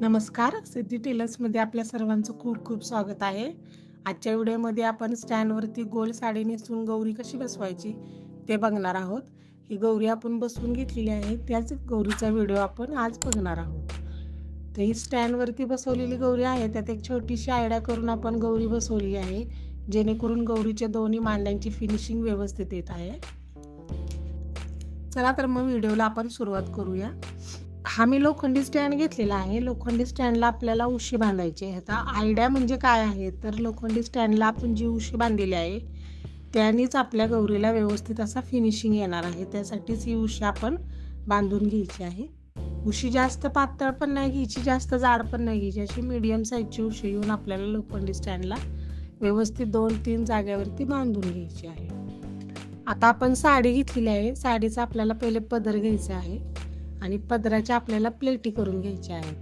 नमस्कार. सिद्धी टेलर्समध्ये आपल्या सर्वांचं खूप खूप स्वागत आहे. आजच्या व्हिडिओमध्ये आपण स्टँडवरती गोल साडी नेसून गौरी कशी बसवायची ते बघणार आहोत. ही गौरी आपण बसवून घेतलेली आहे. त्याच गौरीचा व्हिडिओ आपण आज बघणार आहोत. तर ही स्टँडवरती बसवलेली गौरी आहे. त्यात एक छोटीशी आयड्या करून आपण गौरी बसवली आहे. जेणेकरून गौरीच्या दोन्ही मांड्यांची फिनिशिंग व्यवस्थित येत आहे. चला तर मग व्हिडिओला आपण सुरुवात करूया. हा मी लोखंडी स्टँड घेतलेला आहे. लोखंडी स्टँडला आपल्याला उशी बांधायची आहे. आता आयडिया म्हणजे काय आहे? तर लोखंडी स्टँडला आपण जी उशी बांधलेली आहे त्यानेच आपल्या गौरीला व्यवस्थित असा फिनिशिंग येणार आहे. त्यासाठीच ही उशी आपण बांधून घ्यायची आहे. उशी जास्त पातळ पण नाही घ्यायची जास्त जाड पण नाही घ्यायची. अशी मीडियम साईजची उशी येऊन आपल्याला लोखंडी स्टँडला व्यवस्थित दोन तीन जाग्यावरती बांधून घ्यायची आहे. आता आपण साडी घेतलेली आहे. साडीचा आपल्याला पहिले पदर घ्यायचा आहे. आणि पदराच्या आपल्याला प्लेटी करून घ्यायच्या आहेत.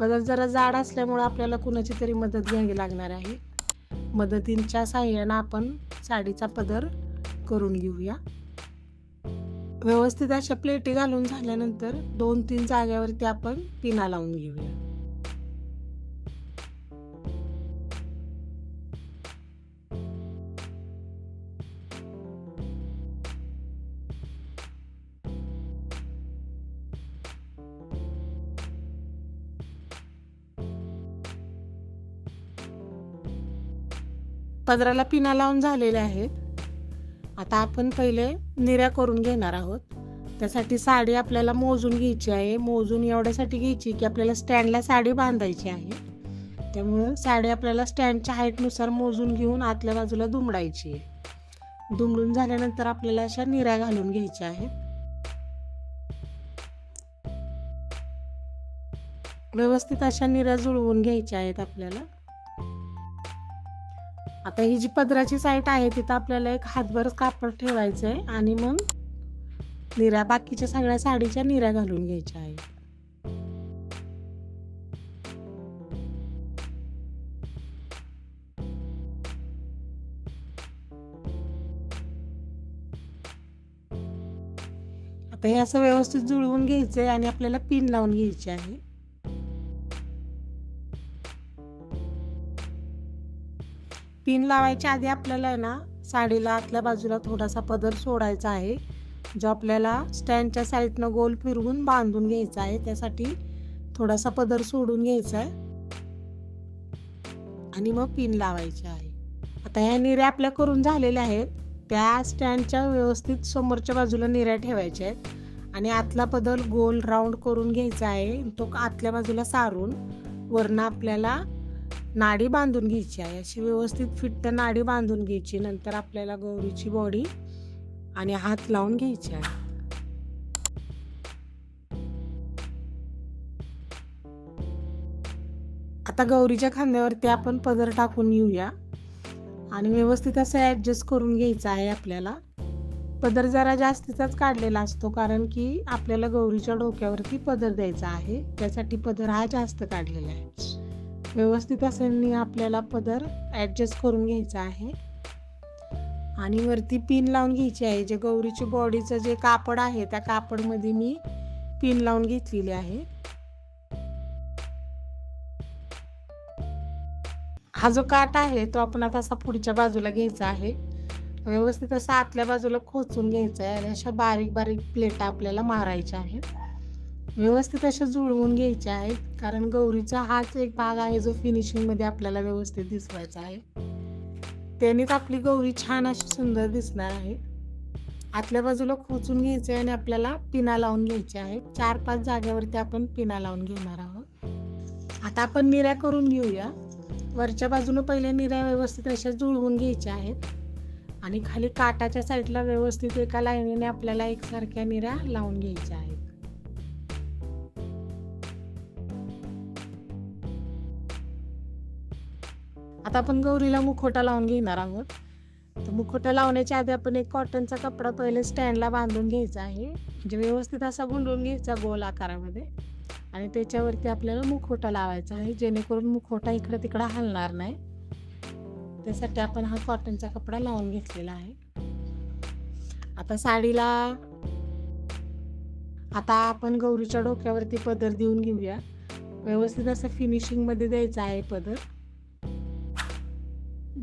पदर जरा जाड असल्यामुळं आपल्याला कुणाची तरी मदत घ्यावी लागणार आहे. मदतींच्या साह्यानं आपण साडीचा पदर करून घेऊया. व्यवस्थित अशा प्लेटी घालून झाल्यानंतर दोन तीन जाग्यावरती आपण पिना लावून घेऊया. पदराला पिना लावून झालेल्या आहेत आता आपण पहिले निऱ्या करून घेणार आहोत. त्यासाठी साडी आपल्याला मोजून घ्यायची आहे. मोजून एवढ्यासाठी घ्यायची की आपल्याला स्टँडला साडी बांधायची आहे. त्यामुळं साडी आपल्याला स्टँडच्या हाईटनुसार मोजून घेऊन आतल्या बाजूला दुमडायची आहे. दुमडून झाल्यानंतर आपल्याला अशा निऱ्या घालून घ्यायच्या आहेत व्यवस्थित अशा निऱ्या जुळवून घ्यायच्या आहेत आपल्याला. आता ही जी पदराची साईट आहे तिथं आपल्याला एक हातभर कापड ठेवायचं आहे आणि मग निऱ्या बाकीच्या सगळ्या साडीच्या निऱ्या घालून घ्यायच्या आहेत. आता हे असं व्यवस्थित जुळवून घ्यायचं आहे आणि आपल्याला पिन लावून घ्यायची आहे. पिन लावायच्या आधी आपल्याला आहे ना साडीला आतल्या बाजूला थोडासा पदर सोडायचा आहे जो आपल्याला स्टँडच्या साईडनं गोल फिरवून बांधून घ्यायचा आहे. त्यासाठी थोडासा पदर सोडून घ्यायचा आहे. आणि मग पिन लावायची आहे. आता ह्या निऱ्या आपल्या करून झालेल्या आहेत. त्या स्टँडच्या व्यवस्थित समोरच्या बाजूला निऱ्या ठेवायच्या आहेत. आणि आतला पदर गोल राऊंड करून घ्यायचा आहे. तो आतल्या बाजूला सारून वरनं आपल्याला नाडी बांधून घ्यायची आहे. अशी व्यवस्थित फिट्ट नाडी बांधून घ्यायची. नंतर आपल्याला गौरीची बॉडी आणि हात लावून घ्यायची आहे. आता गौरीच्या खांद्यावरती आपण पदर टाकून येऊया आणि व्यवस्थित असं ॲडजस्ट करून घ्यायचं आहे आपल्याला. पदर जरा जास्तीचाच काढलेला असतो कारण की आपल्याला गौरीच्या डोक्यावरती पदर द्यायचा आहे. त्यासाठी पदर हा जास्त काढलेला आहे. व्यवस्थित असं आपल्याला पदर ॲडजस्ट करून घ्यायचा आहे. आणि वरती पिन लावून घ्यायची आहे. जे गौरीची बॉडीचं जे कापड आहे त्या कापडमध्ये मी पिन लावून घेतलेली आहे. हा जो काट आहे तो आपण आता असा पुढच्या बाजूला घ्यायचा आहे. व्यवस्थित असा आतल्या बाजूला खोचून घ्यायचं आहे आणि अशा बारीक बारीक प्लेटा आपल्याला मारायच्या आहेत. व्यवस्थित अशा जुळवून घ्यायच्या आहेत. कारण गौरीचा हाच एक भाग आहे जो फिनिशिंगमध्ये आपल्याला व्यवस्थित दिसवायचा आहे. त्यानेच आपली गौरी छान अशी सुंदर दिसणार आहे. आतल्या बाजूला खोचून घ्यायचे आणि आपल्याला पिना लावून घ्यायचे आहेत. चार पाच जागेवरती आपण पिना लावून घेणार आहोत. आता आपण निऱ्या करून घेऊया. वरच्या बाजूनं पहिले निऱ्या व्यवस्थित अशा जुळवून घ्यायच्या आहेत. आणि खाली काटाच्या साईडला व्यवस्थित एका लाईनीने आपल्याला एकसारख्या निऱ्या लावून घ्यायच्या आहेत. आता आपण गौरीला मुखोटा लावून घेणार आहोत. तर मुखोटा लावण्याच्या आधी आपण एक कॉटनचा कपडा पहिले स्टँडला बांधून घ्यायचा आहे. म्हणजे व्यवस्थित असा गुंडून घ्यायचा गोल आकारामध्ये. आणि त्याच्यावरती आपल्याला मुखोटा लावायचा आहे. जेणेकरून मुखोटा इकडं तिकडं हलणार नाही. त्यासाठी आपण हा कॉटनचा कपडा लावून घेतलेला आहे. आता साडीला आता आपण गौरीच्या डोक्यावरती पदर देऊन घेऊया. व्यवस्थित असं फिनिशिंगमध्ये द्यायचा आहे पदर.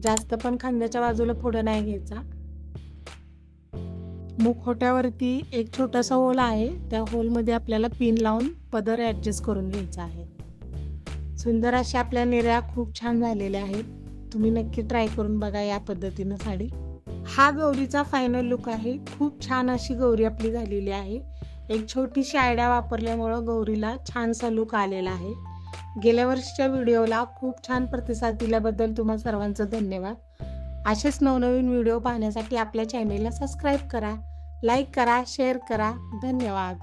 जास्त पण खांद्याच्या बाजूला पुढं नाही घ्यायचा. मुखोट्यावरती एक छोटासा होल आहे. त्या होलमध्ये आपल्याला पिन लावून पदर ॲडजस्ट करून घ्यायचा आहे. सुंदर अशा आपल्या निर्या खूप छान झालेल्या आहेत. तुम्ही नक्की ट्राय करून बघा या पद्धतीनं साडी. हा गौरीचा फायनल लुक आहे. खूप छान अशी गौरी आपली झालेली आहे. एक छोटीशी आयडिया वापरल्यामुळं गौरीला छानसा लुक आलेला आहे. गेल्या वर्षीच्या व्हिडिओला खूप छान प्रतिसाद दिल्याबद्दल तुम्हा सर्वांचं धन्यवाद. असेच नवनवीन व्हिडिओ पाहण्यासाठी आपल्या चॅनेलला सबस्क्राईब करा लाईक करा शेअर करा. धन्यवाद.